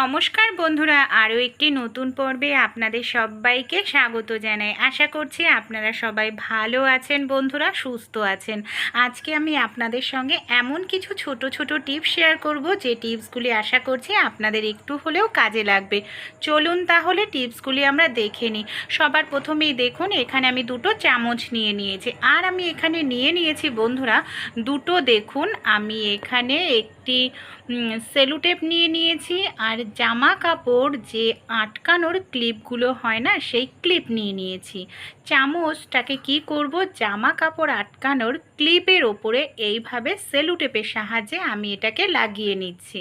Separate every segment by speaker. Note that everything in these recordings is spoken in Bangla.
Speaker 1: নমস্কার বন্ধুরা, আরও একটি নতুন পর্বে আপনাদের সবাইকে স্বাগত জানাই। আশা করছি আপনারা সবাই ভালো আছেন বন্ধুরা, সুস্থ আছেন। আজকে আমি আপনাদের সঙ্গে এমন কিছু ছোট ছোট টিপস শেয়ার করব, যে টিপসগুলি আশা করছি আপনাদের একটু হলেও কাজে লাগবে। চলুন তাহলে টিপসগুলি আমরা দেখে নিই। সবার প্রথমেই দেখুন, এখানে আমি দুটো চামচ নিয়ে নিয়েছি। আর আমি এখানে নিয়ে নিয়েছি বন্ধুরা, দুটো দেখুন, আমি এখানে একটি সেলুটেপ নিয়ে নিয়েছি। আর জামা কাপড় যে আটকানোর ক্লিপগুলো হয় না, সেই ক্লিপ নিয়ে নিয়েছি। চামচটাকে কি করব? জামা কাপড় আটকানোর ক্লিপের ওপরে এইভাবে সেলুটেপের সাহায্যে আমি এটাকে লাগিয়ে নিচ্ছি।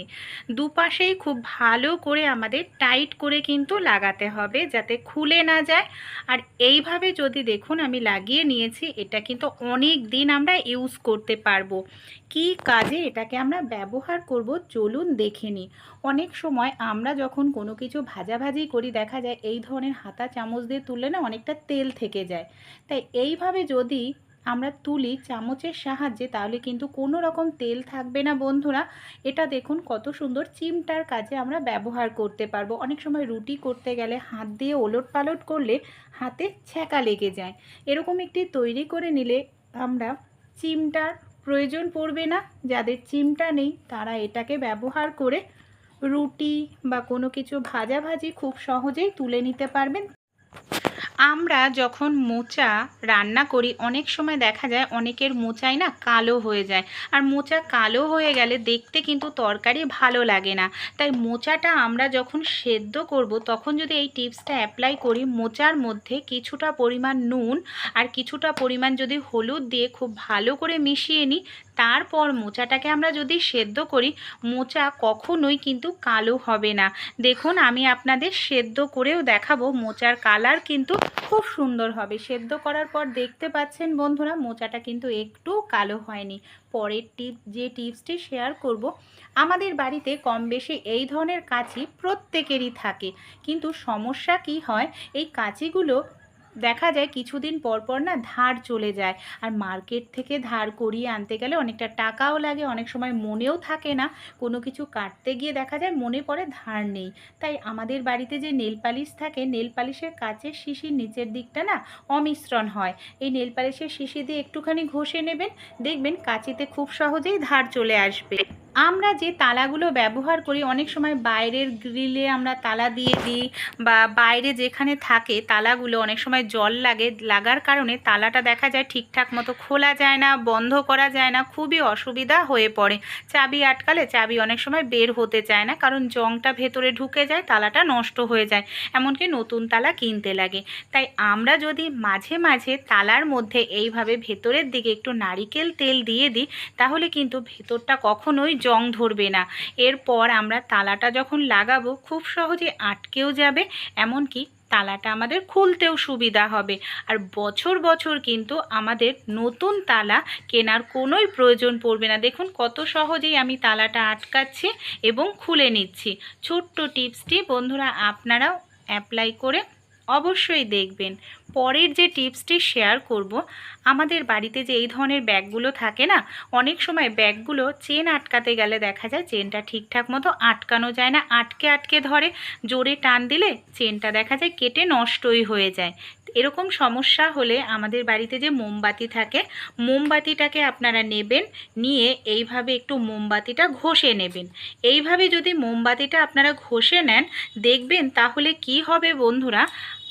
Speaker 1: দুপাশেই খুব ভালো করে আমাদের টাইট করে কিন্তু লাগাতে হবে, যাতে খুলে না যায়। আর এইভাবে যদি দেখুন, আমি লাগিয়ে নিয়েছি, এটা কিন্তু অনেক দিন আমরা ইউজ করতে পারব। কি কাজে এটাকে আমরা ব্যবহার করব, চলুন দেখে নিই। অনেক সময় আমরা যখন কোনো কিছু ভাজাভাজি করি, দেখা যায় এই ধরনের হাতা চামচ দিয়ে তুললে না অনেকটা তেল থেকে যায়। তাই এইভাবে যদি আমরা তুলি চামচের সাহায্যে, তাহলে কিন্তু কোনো রকম তেল থাকবে না বন্ধুরা। এটা দেখুন কত সুন্দর চিমটার কাজে আমরা ব্যবহার করতে পারব। অনেক সময় রুটি করতে গেলে হাত দিয়ে ওলট পালট করলে হাতে ছ্যাঁকা লেগে যায়। এরকম একটি তৈরি করে নিলে আমরা চিমটার প্রয়োজন পড়বে না। যাদের চিমটা নেই, তারা এটাকে ব্যবহার করে রুটি বা কোনো কিছু ভাজাভাজি খুব সহজেই তুলে নিতে পারবেন। আমরা যখন মোচা রান্না করি, অনেক সময় দেখা যায় অনেকের মোচাই না কালো হয়ে যায়। আর মোচা কালো হয়ে গেলে দেখতে কিন্তু তরকারি ভালো লাগে না। তাই মোচাটা আমরা যখন সেদ্ধ করব, তখন যদি এই টিপসটা অ্যাপ্লাই করি, মোচার মধ্যে কিছুটা পরিমাণ নুন আর কিছুটা পরিমাণ যদি হলুদ দিয়ে খুব ভালো করে মিশিয়ে নিই তারপর মোচাটাকে আমরা যদি সেদ্ধ করি, মোচা কখনোই কিন্তু কালো হবে না। দেখুন, আমি আপনাদের সেদ্ধ করেও দেখাবো, মোচার কালার কিন্তু খুব সুন্দর হবে। সেদ্ধ করার পর দেখতে পাচ্ছেন বন্ধুরা, মোচাটা কিন্তু একটু কালো হয়নি। পরের টিপ, যে টিপসটি শেয়ার করব, আমাদের বাড়িতে কম বেশি এই ধরনের কাঁচি প্রত্যেকেরই থাকে। কিন্তু সমস্যা কি হয়, এই কাঁচিগুলো দেখা যায় কিছুদিন পর পর না ধার চলে যায়। আর মার্কেট থেকে ধার করিয়ে আনতে গেলে অনেকটা টাকাও লাগে, অনেক সময় মনেও থাকে না। কোনো কিছু কাটতে গিয়ে দেখা যায় মনে পড়ে ধার নেই। তাই আমাদের বাড়িতে যে নেল পালিশ থাকে, নেল পালিশের কাচের শিশির নিচের দিকটা না অমিশ্রণ হয়। এই নেল পালিশের শিশি দিয়ে একটুখানি ঘষে নেবেন, দেখবেন কাঁচিতে খুব সহজেই ধার চলে আসবে। আমরা যে তালাগুলো ব্যবহার করি, অনেক সময় বাইরের গ্রিলে আমরা তালা দিয়ে দিই বা বাইরে যেখানে থাকে তালাগুলো অনেক সময় জল লাগে, লাগার কারণে তালাটা দেখা যায় ঠিকঠাক মতো খোলা যায় না, বন্ধ করা যায় না, খুবই অসুবিধা হয়ে পড়ে। চাবি আটকালে চাবি অনেক সময় বের হতে চায় না, কারণ জংটা ভেতরে ঢুকে যায়, তালাটা নষ্ট হয়ে যায়, এমনকি নতুন তালা কিনতে লাগে। তাই আমরা যদি মাঝে মাঝে তালার মধ্যে এইভাবে ভেতরের দিকে একটু নারিকেল তেল দিয়ে দিই, তাহলে কিন্তু ভেতরটা কখনোই জং ধরবে না। এরপর আমরা তালাটা যখন লাগাবো, খুব সহজে আটকেও যাবে, এমনকি তালাটা আমাদের খুলতেও সুবিধা হবে। আর বছর বছর কিন্তু আমাদের নতুন তালা কেনার কোনোই প্রয়োজন পড়বে না। দেখুন কত সহজেই আমি তালাটা আটকাচ্ছি এবং খুলে নিচ্ছি। ছোট্ট টিপসটি বন্ধুরা, আপনারাও অ্যাপ্লাই করে অবশ্যই দেখবেন। পরের যে টিপসটি শেয়ার করব, আমাদের বাড়িতে যে এই ধরনের ব্যাগগুলো থাকে না, অনেক সময় ব্যাগগুলো চেন আটকাতে গেলে দেখা যায় চেনটা ঠিকঠাক মতো আটকানো যায় না, আটকে আটকে ধরে, জোরে টান দিলে চেনটা দেখা যায় কেটে নষ্টই হয়ে যায়। এরকম সমস্যা হলে আমাদের বাড়িতে যে মোমবাতি থাকে, মোমবাতিটাকে আপনারা নেবেন, নিয়ে এইভাবে একটু মোমবাতিটা ঘষে নেবেন। এইভাবে যদি মোমবাতিটা আপনারা ঘষে নেন, দেখবেন তাহলে কি হবে বন্ধুরা,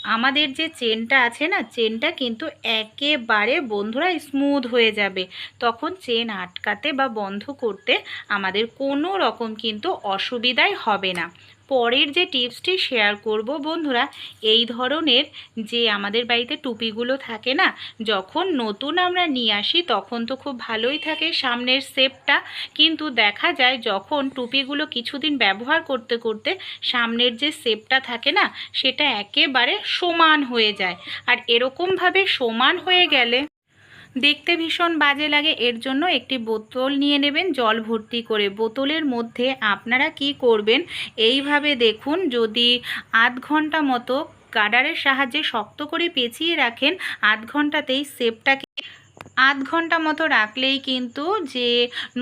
Speaker 1: আমাদের যে চেনটা আছে না, চেনটা কিন্তু একেবারে বন্ধুরা স্মুথ হয়ে যাবে। তখন চেন আটকাতে বা বন্ধ করতে আমাদের কোনো রকম কিন্তু অসুবিধাই হবে না। পরের যে টিপসটি শেয়ার করব বন্ধুরা, এই ধরনের যে আমাদের বাড়িতে টুপিগুলো থাকে না, যখন নতুন আমরা নিয়ে আসি তখন তো খুব ভালোই থাকে সামনের শেপটা। কিন্তু দেখা যায় যখন টুপিগুলো কিছুদিন ব্যবহার করতে করতে সামনের যে শেপটা থাকে না, সেটা একেবারে সমান হয়ে যায়। আর এরকমভাবে সমান হয়ে গেলে দেখতে ভীষণ বাজে লাগে। এর জন্য একটি বোতল নিয়ে নেবেন, জল ভর্তি করে। বোতলের মধ্যে আপনারা কি করবেন, এইভাবে দেখুন, যদি আধ ঘণ্টা মতো গার্ডারের সাহায্যে শক্ত করে পেঁচিয়ে রাখেন, আধ ঘন্টাতেই সেপটাকে আধ ঘণ্টা মতো রাখলেই কিন্তু যে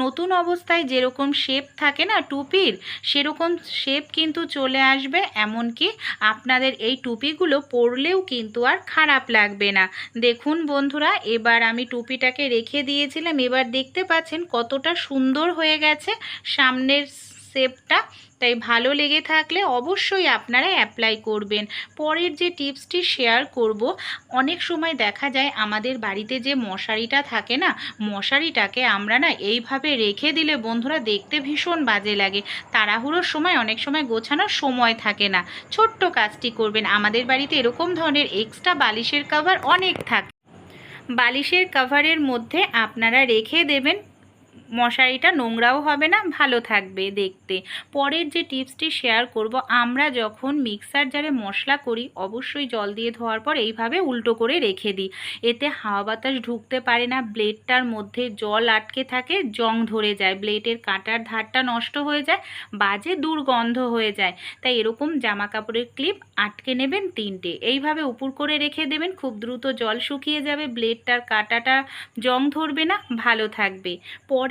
Speaker 1: নতুন অবস্থায় যেরকম শেপ থাকে না টুপির, সেরকম শেপ কিন্তু চলে আসবে। এমনকি আপনাদের এই টুপিগুলো পরলেও কিন্তু আর খারাপ লাগবে না। দেখুন বন্ধুরা, এবার আমি টুপিটাকে রেখে দিয়েছিলাম। এবার দেখতে পাচ্ছেন কতটা সুন্দর হয়ে গেছে। সামনের শেপটা তাই ভালো লেগে থাকলে অবশ্যই আপনারা অ্যাপ্লাই করবেন। পরের যে টিপসটি শেয়ার করব, অনেক সময় দেখা যায় আমাদের বাড়িতে যে মশারিটা থাকে না, মশারিটাকে আমরা না এইভাবে রেখে দিলে বন্ধুরা দেখতে ভীষণ বাজে লাগে। তাড়াহুড়োর সময় অনেক সময় গোছানোর সময় থাকে না। ছোট্ট কাজটি করবেন। আমাদের বাড়িতে এরকম ধরনের এক্সট্রা বালিশের কভার অনেক থাকে। বালিশের কভারের মধ্যে আপনারা রেখে দেবেন মশারিটা নোংরাও হবে না, ভালো থাকবে দেখতে। পরের যে টিপসটি শেয়ার করব, আমরা যখন মিক্সার জারে মশলা করি, অবশ্যই জল দিয়ে ধোয়ার পর এইভাবে উল্টো করে রেখে দিই। এতে হাওয়া বাতাস ঢুকতে পারে না, ব্লেডটার মধ্যে জল আটকে থাকে, জং ধরে যায়, ব্লেডের কাঁটার ধারটা নষ্ট হয়ে যায়, বাজে দুর্গন্ধ হয়ে যায়। তাই এরকম জামা কাপড়ের ক্লিপ আটকে নেবেন তিনটে। এইভাবে উপর করে রেখে দেবেন, খুব দ্রুত জল শুকিয়ে যাবে, ব্লেডটার কাঁটাটা জং ধরবে না, ভালো থাকবে।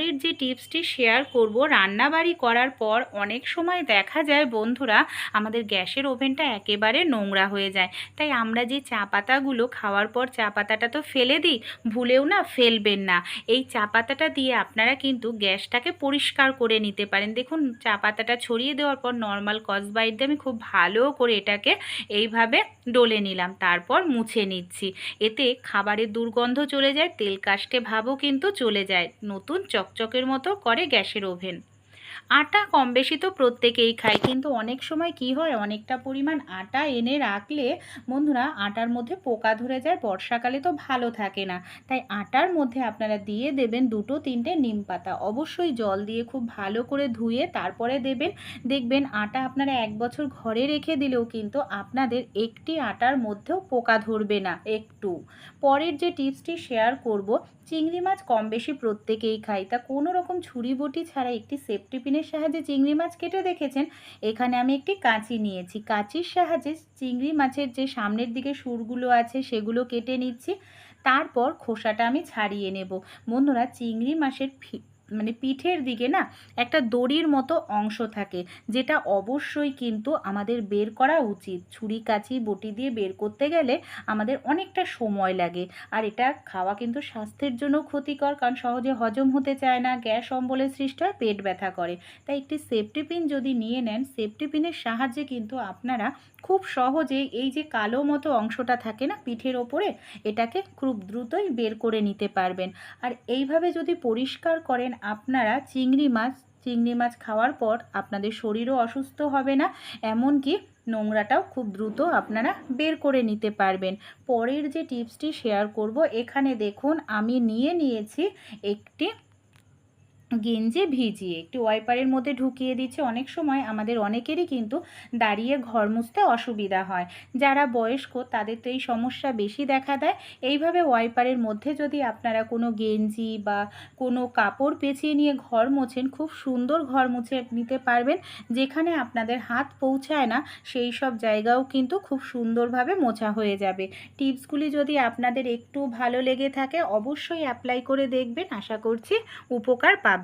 Speaker 1: পরের যে টিপসটি শেয়ার করব, রান্নাবাড়ি করার পর অনেক সময় দেখা যায় বন্ধুরা, আমাদের গ্যাসের ওভেনটা একেবারে নোংরা হয়ে যায়। তাই আমরা যে চা পাতাগুলো খাওয়ার পর চা পাতাটা তো ফেলে দিই, ভুলেও না ফেলবেন না। এই চা পাতাটা দিয়ে আপনারা কিন্তু গ্যাসটাকে পরিষ্কার করে নিতে পারেন। দেখুন, চা পাতাটা ছড়িয়ে দেওয়ার পর নর্মাল কসবাইট দিয়ে আমি খুব ভালো করে এটাকে এইভাবে ডলে নিলাম। তারপর মুছে নিচ্ছি। এতে খাবারের দুর্গন্ধ চলে যায়, তেল কাস্টে ভাবও কিন্তু চলে যায়। নতুন চকচকের মতো করে গ্যাসের ওভেন। আটা কম বেশি তো প্রত্যেকেই খায়। কিন্তু অনেক সময় কি হয়, অনেকটা পরিমাণ আটা এনে রাখলে, বন্ধুরা, আটার মধ্যে পোকা ধরে যায়, বর্ষাকালে তো ভালো থাকে না। তাই আটার মধ্যে আপনারা দিয়ে দেবেন দুটো, তিনটে নিম পাতা। অবশ্যই জল দিয়ে খুব ভালো করে ধুয়ে তারপরে দেবেন। দেখবেন আটা আপনারা এক বছর ঘরে রেখে দিলেও কিন্তু আপনাদের একটি আটার মধ্যেও পোকা ধরবে না, একটু। পরের যে টিপসটি শেয়ার করব, চিংড়ি মাছ কম বেশি প্রত্যেকেই খাই তা কোনো রকম ছুরি বটি ছাড়া একটি সেফটি পিনের সাহায্যে চিংড়ি মাছ কেটে দেখেছেন। এখানে আমি একটি কাঁচি নিয়েছি। কাঁচির সাহায্যে চিংড়ি মাছের যে সামনের দিকে সুরগুলো আছে, সেগুলো কেটে নিচ্ছি। তারপর খোসাটা আমি ছাড়িয়ে নেব। বন্ধুরা, চিংড়ি মাছের মানে পিঠের দিকে না একটা দড়ির মতো অংশ থাকে, যেটা অবশ্যই কিন্তু আমাদের বের করা উচিত। ছুরি, কাঁচি, বটি দিয়ে বের করতে গেলে আমাদের অনেকটা সময় লাগে। আর এটা খাওয়া কিন্তু স্বাস্থ্যের জন্য ক্ষতিকর, কারণ সহজে হজম হতে চায় না, গ্যাস অম্বলের সৃষ্টি হয়, পেট ব্যথা করে। তাই একটি সেফটি পিন যদি নিয়ে নেন সেফটি পিনের সাহায্যে কিন্তু আপনারা খুব সহজে এই যে কালো মতো অংশটা থাকে না পিঠের ওপরে, এটাকে খুব দ্রুতই বের করে নিতে পারবেন। আর এইভাবে যদি পরিষ্কার করেন আপনারা চিংড়ি মাছ চিংড়ি মাছ খাওয়ার পর আপনাদের শরীরও অসুস্থ হবে না, এমনকি নোংরাটাও খুব দ্রুত আপনারা বের করে নিতে পারবেন। পরের যে টিপসটি শেয়ার করব, এখানে দেখুন আমি নিয়ে নিয়েছি একটি গেঞ্জি ভিজিয়ে একটি ওয়াইপারের মধ্যে ঢুকিয়ে দিচ্ছে। অনেক সময় আমাদের অনেকেরই কিন্তু দাঁড়িয়ে ঘর মুছতে অসুবিধা হয়। যারা বয়স্ক, তাদের তো এই সমস্যা বেশি দেখা দেয়। এইভাবে ওয়াইপারের মধ্যে যদি আপনারা কোনো গেঞ্জি বা কোনো কাপড় পেঁচিয়ে নিয়ে ঘর মোছেন, খুব সুন্দর ঘর মুছে নিতে পারবেন, যেখানে আপনাদের হাত পৌঁছায় না, সেই সব জায়গাও কিন্তু খুব সুন্দরভাবে মোছা হয়ে যাবে। টিপসগুলি যদি আপনাদের একটু ভালো লেগে থাকে, অবশ্যই অ্যাপ্লাই করে দেখবেন। আশা করছি উপকার পাবেন।